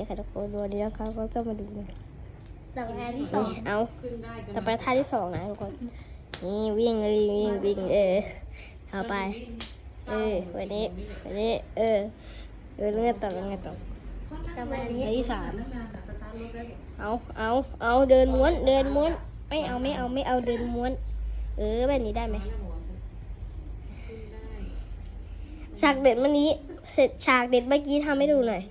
ดีค่ะทุกคนวันนี้นะคะก็จะมาดูนะต่อไปที่สองนี่เอาต่อไปท่าที่สองนะทุกคน นี่วิ่งเลยวิ่งวิ่งเออเอาไป เออวันนี้วันนี้ เออเออแล้วไงต่อแล้วไงต่อต่อไปนี้ท่าที่สามเอาเอาเอาเดินม้วนเดินม้วน ไม่เอาไม่เอาไม่เอาเดินม้วน เออแบบนี้ได้ไหมฉากเด็ดเมื่อนี้ เสร็จฉากเด็ดเมื่อกี้ทำให้ดูหน่อย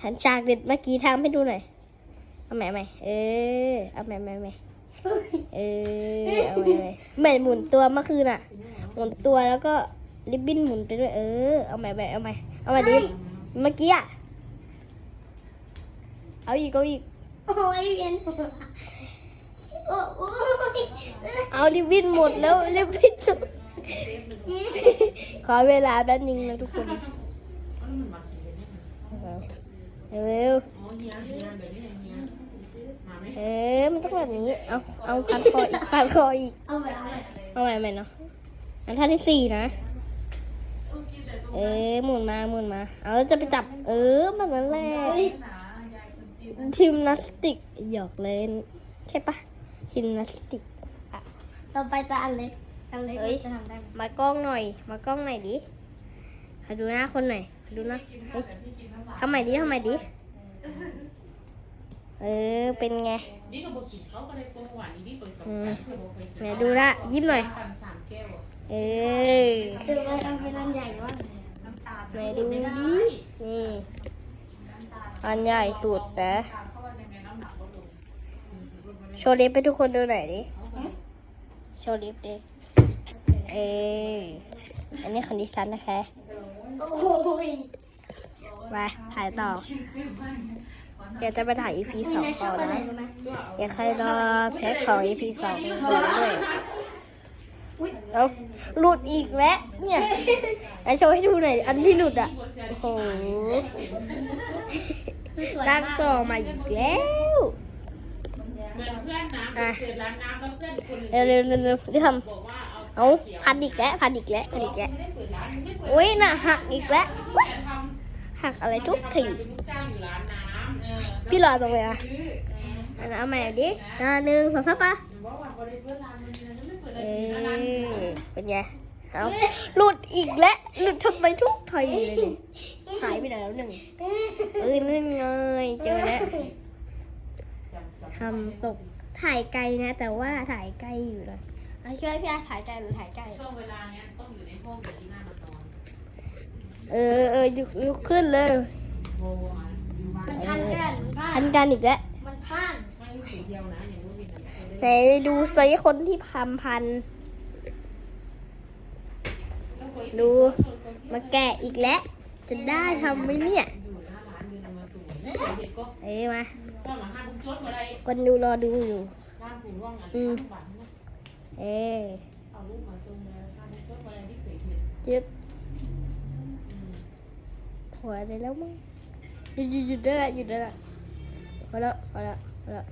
หืมหันฉากเด็ดเมื่อกี้ทำให้ดูหน่อย เอาใหม่ใหม่เออ เอาใหม่ใหม่ใหม่เออ เอาใหม่ใหม่ใหม่หมุนตัวเมื่อคืนอะ หมุนตัวแล้วก็ริบบิ้นหมุนไปด้วย เออ เอาใหม่ใหม่เอาใหม่ เอาใหม่ดิเมื่อกี้อะ เอาอีกเอาอีก โอ้ยเวียนหัวโอ้โอ้ยเอาริบบิ้นหมดแล้วริบบิ้นหมดขอเวลาแป๊บนึงนะทุกคน เร็วเออมันต้องแบบนี้ เอา เอาพันคออีกพันคออีก เอาไปเอาไปเอาใหม่ใหม่เนาะ อันท่าที่สี่นะ เออหมุนมาหมุนมา เอาจะไปจับ เออแบบนั้นแหละทิมนาสติกหยอกเล่นใช่ปะทิมนาสติกอะต่อไปจะอันเล็กอันเล็กเฮ้ยจะทำได้ไหมมากล้องหน่อย มากล้องหน่อยดิขอดูหน้าคนหน่อยขอ ดูหนะเฮ้ยทำใหม่ดิทำใหม่ดิ เออ เป็นไงนี่ก็บอกกินเขาก็เลยตัวหวานนี่เปิดกับอืมเขาบอกเคยไหนดูหนะยิ้มหน่อยปั่นสามแก้วอะเออคือไปเอาไปอันใหญ่ว่าน้ำตาลไหนดูดิไม่ไนี่อันใหญ่สุดนะเข้าไปในแม่น้ำหนักลดลงอืมลดมาได้โชว์ลิฟต์ให้ทุกคนดูหน่อยดิ โชว์ลิฟต์ดิ เอออันนี้ของดิฉันนะคะ โอ้ยไปถ่ายต่อเดี๋ยวจะไปถ่าย EP สมีองนายชต่ออบอะไรนะรู้ไหมอยากใครรอแพ็คของ EP สองดูด้วยเอาหลุดอีกแล้วเนี่ยไอโชว์ให้ดูหน่อยอันที่หลุดอะโอ้โหคือสวยตั้งมากต่อมาอีกแล้วเหมือนเพื่อนน้ำอะเกิดร้านน้ำแล้วเพื่อนคนหนึ่งเร็วเร็วเร็วเร็วรีบทบอกว่าำ เอาพันอีกแล้วพันอีกแล้วพันอีกแล้วโอ้ยน่ะหักอีกแล้วหักอะไรทุกทีพี่รอตรงเลยนะอันนั้นเอาใหม่ดิหนึ่งสองสามปะบอกว่าบริเอะเอเป็นไงเอาหลุดอีกแล้วหลุดทำไมทุกทีเลยเนี่ยหายไปไหนแล้วหนึ่งเอ้ยนั่ไงเจอแล้วทำตกถ่ายไกลนะ แต่ว่าถ่ายไกลอยู่นะ เอาช่วยพี่อาถ่ายไกลหรือถ่ายใกล้ช่วงเวลาเนี้ยต้องอยู่ในห้องอย่างที่หน้ามาตอนเออเออลุกลุกขึ้นเลยโมอะอยู่บ้านมันพันกันมันพัพันนกันอีกแล้วมันพันไม่รู้สึกเดียวนะอย่างรู้วินอะไหนดูซิคนที่พันพันดู มาแกะอีกแล้ว จะได้ทำไหมเนี่ย อยู่หน้าร้านอยู่ในมาสวยเด็กก็เอ้ยมา ก็หลังห้างคุณจดอะไรคนดูรอดูอยู่ร้านผู้ร่องอันอืมหวาน เอเอาลูกมาตรงเลยห้างคุณจดอะไรที่เคยเห็นจึ๊บหัวได้แล้วมั้งหยุดหยุดหยุดได้ละหยุดได้ละพอแล้วพอแล้วพอแล้ว